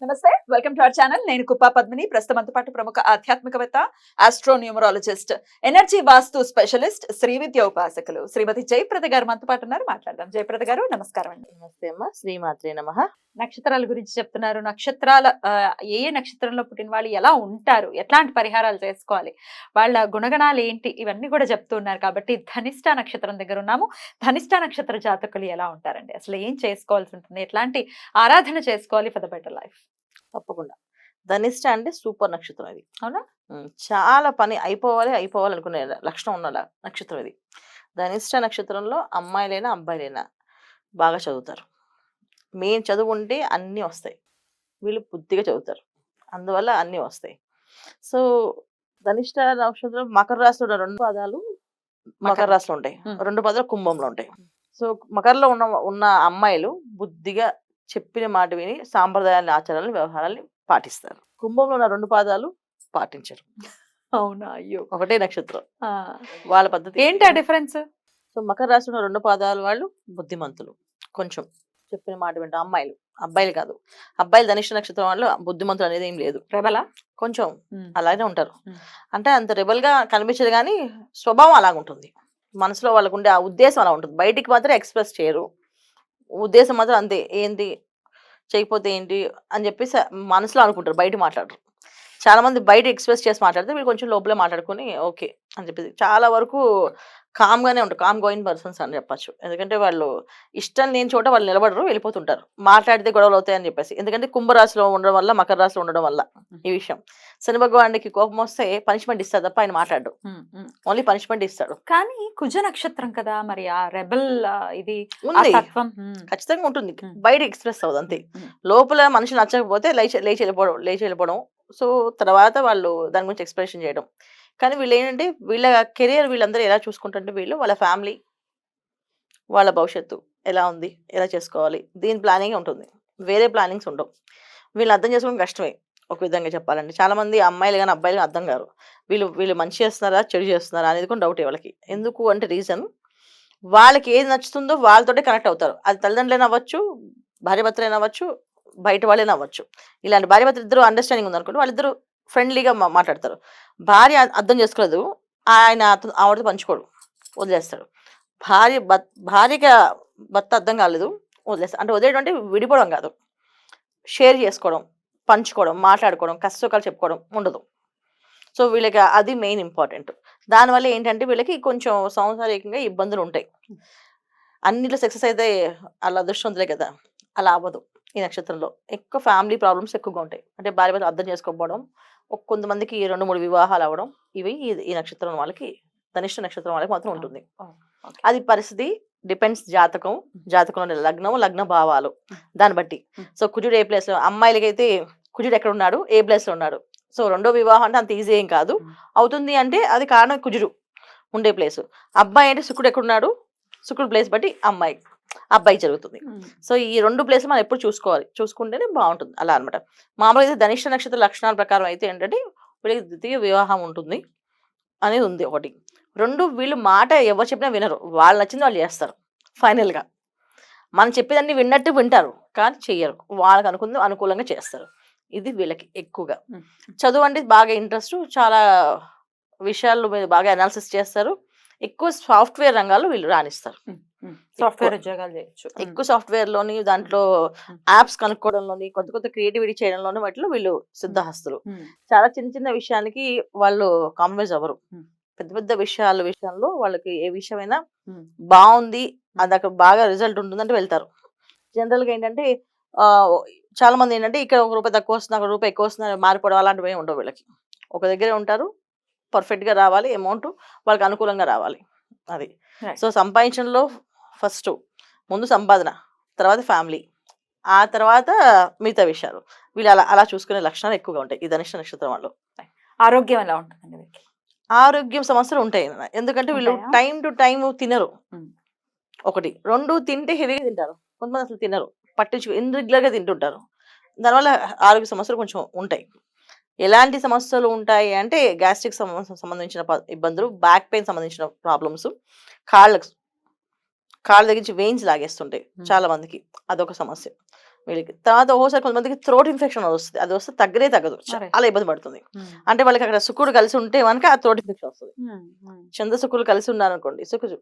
నమస్తే welcome to our channel. నేను కుప్పా పద్మిని ప్రస్తుతం పాటు ప్రముఖ ఆధ్యాత్మికవేత్త astronumerologist energy vastu specialist Shri Vidya ఉపాసకులు శ్రీమతి జయప్రద గారు మనతో పాటు ఉన్నారు. మాట్లాడదాం. జయప్రద గారు నమస్కారం అండి. నమస్తే అమ్మ. శ్రీమాత్రి నమ. నక్షత్రాల గురించి చెప్తున్నారు. నక్షత్రాల ఏ ఏ నక్షత్రంలో పుట్టిన వాళ్ళు ఎలా ఉంటారు? ఎట్లాంటి పరిహారాలు చేసుకోవాలి? వాళ్ళ గుణగణాలు ఏంటి? ఇవన్నీ కూడా చెప్తున్నారు కాబట్టి ధనిష్ట నక్షత్రం దగ్గర ఉన్నాము. ధనిష్ట నక్షత్ర జాతకులు ఎలా ఉంటారండి? అసలు ఏం చేసుకోవాల్సి ఉంటుంది? ఎట్లాంటి ఆరాధన చేసుకోవాలి ఫర్ ద బెటర్ లైఫ్ తప్పకుండా. ధనిష్ట అంటే సూపర్ నక్షత్రం ఇది. అవునా? చాలా పని అయిపోవాలి అయిపోవాలి అనుకునే లక్షణం ఉన్న నక్షత్రం ఇది. ధనిష్ట నక్షత్రంలో అమ్మాయిలైనా అబ్బాయిలైనా బాగా చదువుతారు. మెయిన్ చదువు ఉంటే అన్నీ వస్తాయి. వీళ్ళు బుద్ధిగా చదువుతారు. అందువల్ల అన్నీ వస్తాయి. సో ధనిష్ట నక్షత్రం మకర రాశిలో ఉన్న రెండు పదాలు మకర. రాశిలో ఉంటాయి. రెండు పదాలు కుంభంలో ఉంటాయి. సో మకరలో ఉన్న ఉన్న అమ్మాయిలు బుద్ధిగా చెప్పిన మాట విని సాంప్రదాయాన్ని ఆచారాలను వ్యవహారాన్ని పాటిస్తారు. కుంభంలో ఉన్న రెండు పాదాలు పాటించరు. అవునా? అయ్యో. ఒకటే నక్షత్రం. వాళ్ళ పద్ధతి. ఏంటి ఆ డిఫరెన్స్? సో మకర రాశి ఉన్న రెండు పాదాలు వాళ్ళు బుద్ధిమంతులు. కొంచెం చెప్పిన మాట వింటారు అమ్మాయిలు. అబ్బాయిలు కాదు. అబ్బాయిలు ధనిష్ట నక్షత్రం వాళ్ళు బుద్ధిమంతులు అనేది ఏం లేదు. రెబలా? కొంచెం అలాగే ఉంటారు. అంటే అంత రెబల్గా కనిపించదు కానీ స్వభావం అలాగ ఉంటుంది మనసులో వాళ్ళకు ఉండే ఆ ఉద్దేశం అలా ఉంటుంది. బయటికి మాత్రం ఎక్స్ప్రెస్ చేయరు. ఉద్దేశం మాత్రం అంతే. ఏంటి చేయకపోతే ఏంటి? అని చెప్పేసి మనసులో అనుకుంటారు. బయట మాట్లాడరు. చాలా మంది బయట ఎక్స్ప్రెస్ చేసి మాట్లాడితే వీళ్ళు కొంచెం లోపలే మాట్లాడుకుని ఓకే అని చెప్పేసి చాలా వరకు కామ్ గానే ఉంటారు. కామ్ గోయింగ్ పర్సన్స్ అని చెప్పొచ్చు. ఎందుకంటే వాళ్ళు ఇష్టం లేని చోట వాళ్ళు నిలబడరు వెళ్ళిపోతుంటారు. మాట్లాడితే గొడవలు అవుతాయని చెప్పేసి. ఎందుకంటే కుంభరాశిలో ఉండడం వల్ల మకర రాశిలో ఉండడం వల్ల ఈ విషయం. శని భగవానికి కోపం వస్తే పనిష్మెంట్ ఇస్తాడు తప్ప ఆయన మాట్లాడు. ఓన్లీ పనిష్మెంట్ ఇస్తాడు. కానీ కుజ నక్షత్రం కదా మరి ఆ రెబల్ ఇది ఉంది. ఖచ్చితంగా ఉంటుంది. బయట ఎక్స్ప్రెస్ అవ్వదు అంతే. లోపల మనిషి నచ్చకపోతే లేచి లేచి వెళ్ళిపోవడం లేచి వెళ్ళిపోవడం సో తర్వాత వాళ్ళు దాని గురించి ఎక్స్ప్రెషన్ చేయడం. కానీ వీళ్ళు ఏంటంటే వీళ్ళ కెరియర్ వీళ్ళందరూ ఎలా చూసుకుంటుంటే వీళ్ళు వాళ్ళ ఫ్యామిలీ వాళ్ళ భవిష్యత్తు ఎలా ఉంది ఎలా చేసుకోవాలి దీని ప్లానింగ్ ఉంటుంది. వేరే ప్లానింగ్స్ ఉండవు. వీళ్ళు అర్థం చేసుకోవడం కష్టమే ఒక విధంగా చెప్పాలంటే. చాలా మంది అమ్మాయిలు కానీ అబ్బాయిలు కానీ అర్థం కారు. వీళ్ళు వీళ్ళు మంచి చేస్తున్నారా చెడు చేస్తున్నారా అనేది కూడా డౌట్ వాళ్ళకి. ఎందుకు అంటే రీజన్ వాళ్ళకి ఏది నచ్చుతుందో వాళ్ళతోటే కనెక్ట్ అవుతారు. అది తల్లిదండ్రులైనా అవ్వచ్చు భార్యభర్తలైనా అవ్వచ్చు బయట వాళ్ళే అవ్వచ్చు ఇలాంటి భార్యభర్త ఇద్దరు అండర్స్టాండింగ్ ఉందనుకోండి వాళ్ళిద్దరు ఫ్రెండ్లీగా మాట్లాడతారు. భార్య అర్థం చేసుకోలేదు ఆయన ఆవిడతో పంచుకోడు వదిలేస్తాడు. భార్య భర్త భార్యకి భర్త అర్థం కాలేదు వదిలేస్తాడు అంటే వదిలేయడం అంటే విడిపోవడం కాదు. షేర్ చేసుకోవడం పంచుకోవడం మాట్లాడుకోవడం కష్టసుఖాలు చెప్పుకోవడం ఉండదు. సో వీళ్ళకి అది మెయిన్ ఇంపార్టెంట్. దానివల్ల ఏంటంటే వీళ్ళకి కొంచెం సంసారికంగా ఇబ్బందులు ఉంటాయి. అన్నిట్లో సక్సెస్ అయితే అలా అదృష్టవంతులే కదా అలా అవ్వదు. ఈ నక్షత్రంలో. ఎక్కువ ఫ్యామిలీ ప్రాబ్లమ్స్ ఎక్కువగా ఉంటాయి. అంటే భార్య భర్త అర్థం చేసుకోకపోవడం ఒక కొంతమందికి రెండు మూడు వివాహాలు అవ్వడం ఇవి ఈ- ఈ నక్షత్రం వాళ్ళకి ధనిష్ట నక్షత్రం వాళ్ళకి మాత్రం ఉంటుంది. అది పరిస్థితి డిపెండ్స్ జాతకం జాతకంలో లగ్నం లగ్న భావాలు. దాన్ని బట్టి. సో కుజుడు ఏ ప్లేస్లో అమ్మాయిలకైతే కుజుడు ఎక్కడ ఉన్నాడు? ఏ ప్లేస్లో ఉన్నాడు? సో రెండో వివాహం అంటే అంత ఈజీ ఏం కాదు. అవుతుంది అంటే అది కారణం కుజుడు ఉండే ప్లేస్ అబ్బాయి అంటే శుక్రుడు ఎక్కడున్నాడు శుక్రుడు ప్లేస్ బట్టి అమ్మాయి. అబ్బాయి జరుగుతుంది. సో ఈ రెండు ప్లేస్ మనం ఎప్పుడు చూసుకోవాలి? చూసుకుంటేనే బాగుంటుంది. అలా అనమాట మామూలుగా అయితే ధనిష్ట నక్షత్ర లక్షణాల ప్రకారం అయితే ఏంటంటే వీళ్ళకి ద్వితీయ వివాహం ఉంటుంది అనేది ఉంది ఒకటి. రెండు వీళ్ళు మాట ఎవరు చెప్పినా వినరు. వాళ్ళు నచ్చింది వాళ్ళు చేస్తారు. ఫైనల్గా. మనం చెప్పేదాన్ని విన్నట్టు వింటారు కానీ చెయ్యరు. వాళ్ళకి అనుకుంది అనుకూలంగా చేస్తారు. ఇది వీళ్ళకి ఎక్కువగా. చదువు అంటే బాగా ఇంట్రెస్ట్ చాలా విషయాలు మీద బాగా అనాలిసిస్ చేస్తారు. ఎక్కువ సాఫ్ట్వేర్ రంగాల్లో వీళ్ళు రాణిస్తారు. సాఫ్ట్వేర్ ఉద్యోగాలు చేయొచ్చు. ఎక్కువ సాఫ్ట్వేర్లోని దాంట్లో. యాప్స్ కనుక్కోవడంలోని కొత్త కొత్త క్రియేటివిటీ చేయడంలోని వాటిలో వీళ్ళు సిద్ధహస్తులు. చాలా చిన్న చిన్న విషయానికి వాళ్ళు కాంప్రమైజ్ అవ్వరు. పెద్ద పెద్ద విషయాల విషయంలో వాళ్ళకి ఏ విషయమైనా బాగుంది అది అక్కడ బాగా రిజల్ట్ ఉంటుందంటే వెళ్తారు. జనరల్గా ఏంటంటే ఆ, చాలా మంది ఏంటంటే ఇక్కడ ఒక రూపాయి తక్కువ వస్తుంది అక్కడ రూపాయి ఎక్కువ వస్తుంది మారిపోవడం అలాంటివి ఏమి ఉండవు వీళ్ళకి. ఒక దగ్గరే ఉంటారు పర్ఫెక్ట్గా రావాలి అమౌంట్ వాళ్ళకి అనుకూలంగా రావాలి. అది. సో సంపాదించడంలో ఫస్ట్ ముందు సంపాదన తర్వాత ఫ్యామిలీ ఆ తర్వాత మిగతా విషయాలు. వీళ్ళు అలా అలా చూసుకునే లక్షణాలు ఎక్కువగా ఉంటాయి ఈ ధనిష్ట నక్షత్రం వాళ్ళు. ఆరోగ్యం ఎలా ఉంటుందండి వీరికి ఆరోగ్యం సమస్యలు ఉంటాయి. ఎందుకంటే వీళ్ళు? టైం టు టైం తినరు. ఒకటి రెండు తింటే హెవీగా తింటారు. కొంతమంది అసలు తినరు. పట్టించు ఇన్రెగ్యులర్గా తింటుంటారు. దానివల్ల ఆరోగ్య సమస్యలు కొంచెం ఉంటాయి. ఎలాంటి సమస్యలు ఉంటాయి అంటే గ్యాస్ట్రిక్ సంబంధించిన ఇబ్బందులు బ్యాక్ పెయిన్ సంబంధించిన ప్రాబ్లమ్స్ కాళ్ళకు కాళ్ళ దగ్గర నుంచి వెయిన్స్ లాగేస్తుంటాయి. చాలా మందికి. అదొక సమస్య. వీళ్ళకి తర్వాత ఒక్కోసారి కొంతమందికి థ్రోట్ ఇన్ఫెక్షన్ వస్తుంది. అది వస్తే తగ్గనే తగ్గదు. చాలా ఇబ్బంది పడుతుంది. అంటే వాళ్ళకి అక్కడ సుక్కుడు కలిసి ఉంటే మనకి ఆ థ్రోట్ ఇన్ఫెక్షన్ వస్తుంది. చంద్ర శుక్రులు కలిసి ఉన్నారనుకోండి శుక్రు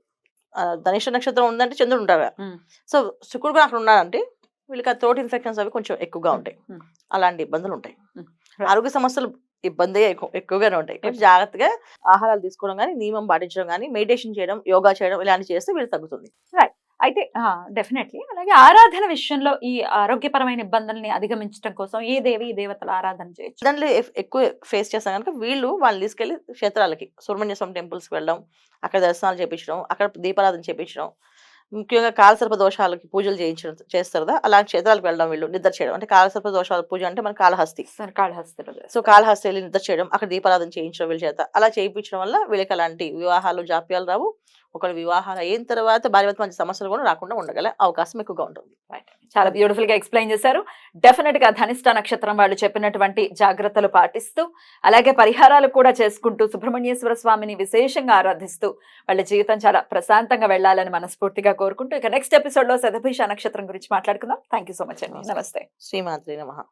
ఆ, ధనిష్ట నక్షత్రం ఉందంటే చంద్రుడు ఉంటారు కదా. సో శుక్రుడు కూడా అక్కడ ఉన్నారంటే వీళ్ళకి ఆ థ్రోట్ ఇన్ఫెక్షన్స్ అవి కొంచెం ఎక్కువగా ఉంటాయి. అలాంటి ఇబ్బందులు ఉంటాయి. ఆరోగ్య సమస్యలు ఇబ్బంది ఎక్కు- ఎక్కువగానే ఉంటాయి. జాగ్రత్తగా ఆహారాలు తీసుకోవడం కానీ నియమం పాటించడం కానీ మెడిటేషన్ చేయడం యోగా చేయడం ఇలాంటివి చేస్తే వీళ్ళు తగ్గుతుంది. అయితే డెఫినెట్లీ అలాగే ఆరాధన విషయంలో ఈ ఆరోగ్యపరమైన ఇబ్బందుల్ని అధిగమించడం కోసం ఏ దేవి ఈ దేవతల ఆరాధన చేయొచ్చు. దాంట్లో ఎక్కువ ఫేస్ చేస్తాం కనుక వీళ్ళు వాళ్ళని తీసుకెళ్ళి క్షేత్రాలకి సుబ్రహ్మణ్య స్వామి టెంపుల్స్కి వెళ్ళడం అక్కడ దర్శనాలు చేయించడం అక్కడ దీపారాధన చేయించడం ముఖ్యంగా కాలసర్ప దోషాలకి పూజలు చేయించడం చేస్తారు కదా అలాంటి క్షేత్రాలకు వెళ్ళడం వీళ్ళు నిద్ర చేయడం. అంటే కాలసర్ప దోషాల పూజ అంటే మన కాళహస్తి. కాళహస్తిలో సో కాళహస్తి వెళ్ళి నిద్ర చేయడం అక్కడ దీపారాధన చేయించడం వీళ్ళ చేత. అలా చేయించడం వల్ల వీళ్ళకి అలాంటి వివాహాలు జాప్యాలు రావు. ఒకవేళ వివాహాలు అయిన తర్వాత భార్య మంచి సమస్యలు కూడా రాకుండా ఉండగల అవకాశం ఎక్కువగా ఉంటుంది. చాలా బ్యూటిఫుల్గా ఎక్స్ప్లెయిన్ చేశారు. డెఫినెట్గా ధనిష్ట నక్షత్రం వాళ్ళు చెప్పినటువంటి జాగ్రత్తలు పాటిస్తూ అలాగే పరిహారాలు కూడా చేసుకుంటూ సుబ్రహ్మణ్యేశ్వర స్వామిని విశేషంగా ఆరాధిస్తూ వాళ్ళ జీవితం చాలా ప్రశాంతంగా వెళ్ళాలని మనస్ఫూర్తిగా కోరుకుంటూ ఇక నెక్స్ట్ ఎపిసోడ్లో శతభిష నక్షత్రం గురించి మాట్లాడుకుందాం. థ్యాంక్ యూ సో మచ్ అండి. నమస్తే. శ్రీమాత్రి నమః.